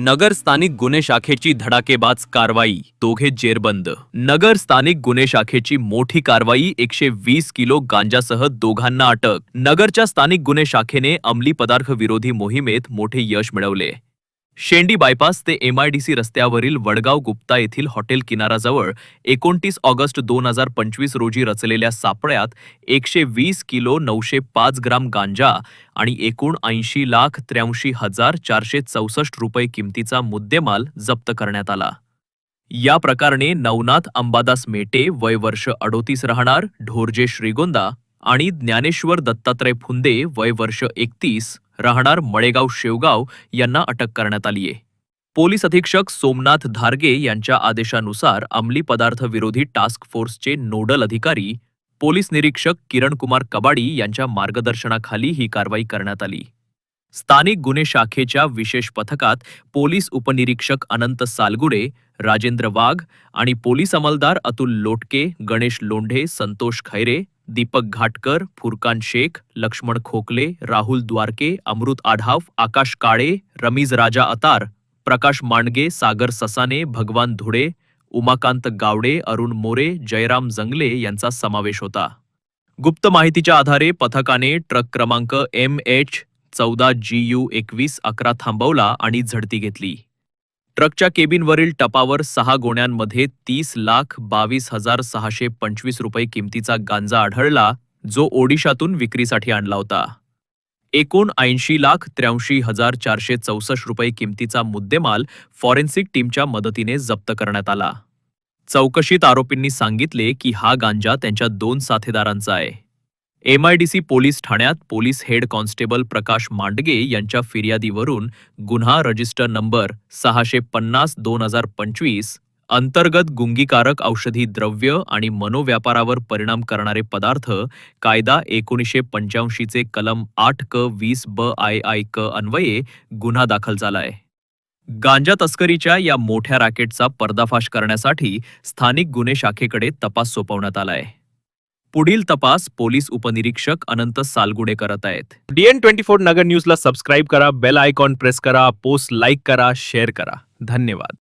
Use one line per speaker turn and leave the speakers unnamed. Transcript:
नगर स्थानिक गुन्हे शाखेची धडाकेबाज कारवाई दोघे जेरबंद. नगर स्थानिक गुन्हे शाखेची मोठी कारवाई एकशे वीस किलो गांजासह दोघांना अटक. नगरच्या स्थानिक गुन्हे शाखेने अंमली पदार्थ विरोधी मोहिमेत मोठे यश मिळवले. शेंडी बायपास ते एमआयडीसी रस्त्यावरील वडगाव गुप्ता येथील हॉटेल किनाराजवळ एकोणतीस ऑगस्ट दोन हजार पंचवीस रोजी रचलेल्या सापळ्यात एकशे वीस किलो नऊशे पाच ग्राम गांजा आणि एकूण ऐंशी लाख त्र्याऐंशी हजार चारशे चौसष्ट रुपये किमतीचा मुद्देमाल जप्त करण्यात आला. या प्रकरणे नवनाथ अंबादास मेटे वय वर्ष अडोतीस राहणार ढोरजे श्रीगोंदा आणि ज्ञानेश्वर दत्तात्रय फुंदे वय वर्ष एकतीस राहणार मळेगाव शेवगाव यांना अटक करण्यात आली आहे. पोलीस अधीक्षक सोमनाथ धारगे यांच्या आदेशानुसार अंमली पदार्थ विरोधी टास्क फोर्सचे नोडल अधिकारी पोलीस निरीक्षक किरण कुमार कबाडी यांच्या मार्गदर्शनाखाली ही कारवाई करण्यात आली. स्थानिक गुन्हे शाखेच्या विशेष पथकात पोलीस उपनिरीक्षक अनंत सालगुडे राजेंद्र वाघ आणि पोलीस अंमलदार अतुल लोटके गणेश लोंढे संतोष खैरे दीपक घाटकर फुरकान शेख लक्ष्मण खोकले राहुल द्वारके अमृत आढाव आकाश काळे रमीज राजा अतार प्रकाश मांडगे सागर ससाने भगवान धुडे उमाकांत गावडे अरुण मोरे जयराम जंगले यांचा समावेश होता. गुप्त माहितीच्या आधारे पथकाने ट्रक क्रमांक एम एच चौदा जी यू एकवीस अकरा थांबवला आणि झडती घेतली. ट्रकच्या केबिनवरील टपावर सहा गोण्यांमध्ये तीस लाख बावीस हजार सहाशे पंचवीस रुपये किमतीचा गांजा आढळला जो ओडिशातून विक्रीसाठी आणला होता. एकूण ऐंशी लाख त्र्याऐंशी हजार चारशे चौसष्ट रुपये किमतीचा मुद्देमाल फॉरेन्सिक टीमच्या मदतीने जप्त करण्यात आला. चौकशीत आरोपींनी सांगितले की हा गांजा त्यांच्या दोन साथीदारांचा आहे. एमआयडीसी पोलीस ठाण्यात police head constable Prakash Mandge यांच्या फिर्यादीवरून गुन्हा रजिस्टर नंबर सहाशे पन्नास दोन हजार पंचवीस अंतर्गत गुंगीकारक औषधी द्रव्य आणि मनोव्यापारावर परिणाम करणारे पदार्थ कायदा एकोणीसशे पंच्याऐंशीचे कलम आठ क वीस ब आय आय क अन्वये गुन्हा दाखल झालाय. गांजा तस्करीच्या या मोठ्या रॅकेटचा पर्दाफाश करण्यासाठी स्थानिक गुन्हे शाखेकडे तपास सोपवण्यात आलाय. पुढील तपास पोलीस उपनिरीक्षक अनंत सालगुडे करत आहेत.
डीएन ट्वेंटी फोर नगर न्यूजला सबस्क्राईब करा बेल आयकॉन प्रेस करा पोस्ट लाईक करा शेअर करा. धन्यवाद.